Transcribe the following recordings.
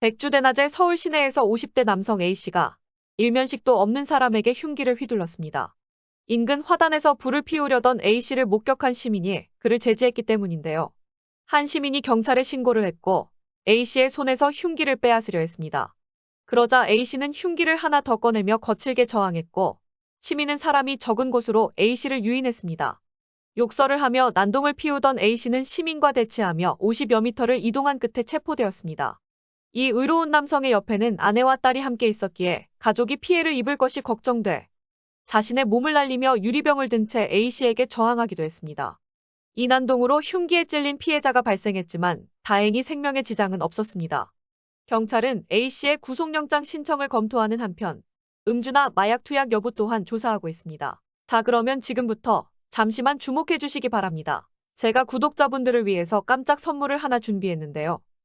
백주대 낮에 서울 시내에서 50대 남성 A씨가 일면식도 없는 사람에게 흉기를 휘둘렀습니다. 인근 화단에서 불을 피우려던 A씨를 목격한 시민이 그를 제지했기 때문인데요. 한 시민이 경찰에 신고를 했고 A씨의 손에서 흉기를 빼앗으려 했습니다. 그러자 A씨는 흉기를 하나 더 꺼내며 거칠게 저항했고 시민은 사람이 적은 곳으로 A씨를 유인했습니다. 욕설을 하며 난동을 피우던 A씨는 시민과 대치하며 50여 미터를 이동한 끝에 체포되었습니다. 이 의로운 남성의 옆에는 아내와 딸이 함께 있었기에 가족이 피해를 입을 것이 걱정돼 자신의 몸을 날리며 유리병을 든 채 A씨에게 저항하기도 했습니다. 이 난동으로 흉기에 찔린 피해자가 발생했지만 다행히 생명의 지장은 없었습니다. 경찰은 A씨의 구속영장 신청을 검토하는 한편 음주나 마약 투약 여부 또한 조사하고 있습니다. 자 그러면 지금부터 잠시만 주목해 주시기 바랍니다. 제가 구독자분들을 위해서 깜짝 선물을 하나 준비했는데요.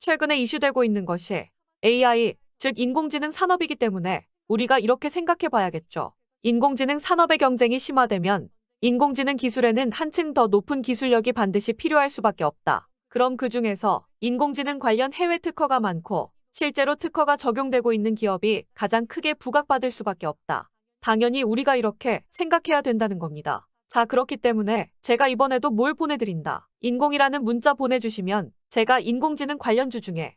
최근에 이슈되고 있는 것이 AI 즉 인공지능 산업이기 때문에 우리가 이렇게 생각해 봐야겠죠. 인공지능 산업의 경쟁이 심화되면 인공지능 기술에는 한층 더 높은 기술력이 반드시 필요할 수밖에 없다. 그럼 그 중에서 인공지능 관련 해외 특허가 많고 실제로 특허가 적용되고 있는 기업이 가장 크게 부각받을 수밖에 없다. 당연히 우리가 이렇게 생각해야 된다는 겁니다. 자, 그렇기 때문에 제가 이번에도 뭘 보내드린다. 인공이라는 문자 보내주시면 제가 인공지능 관련주 중에